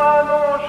মানুষ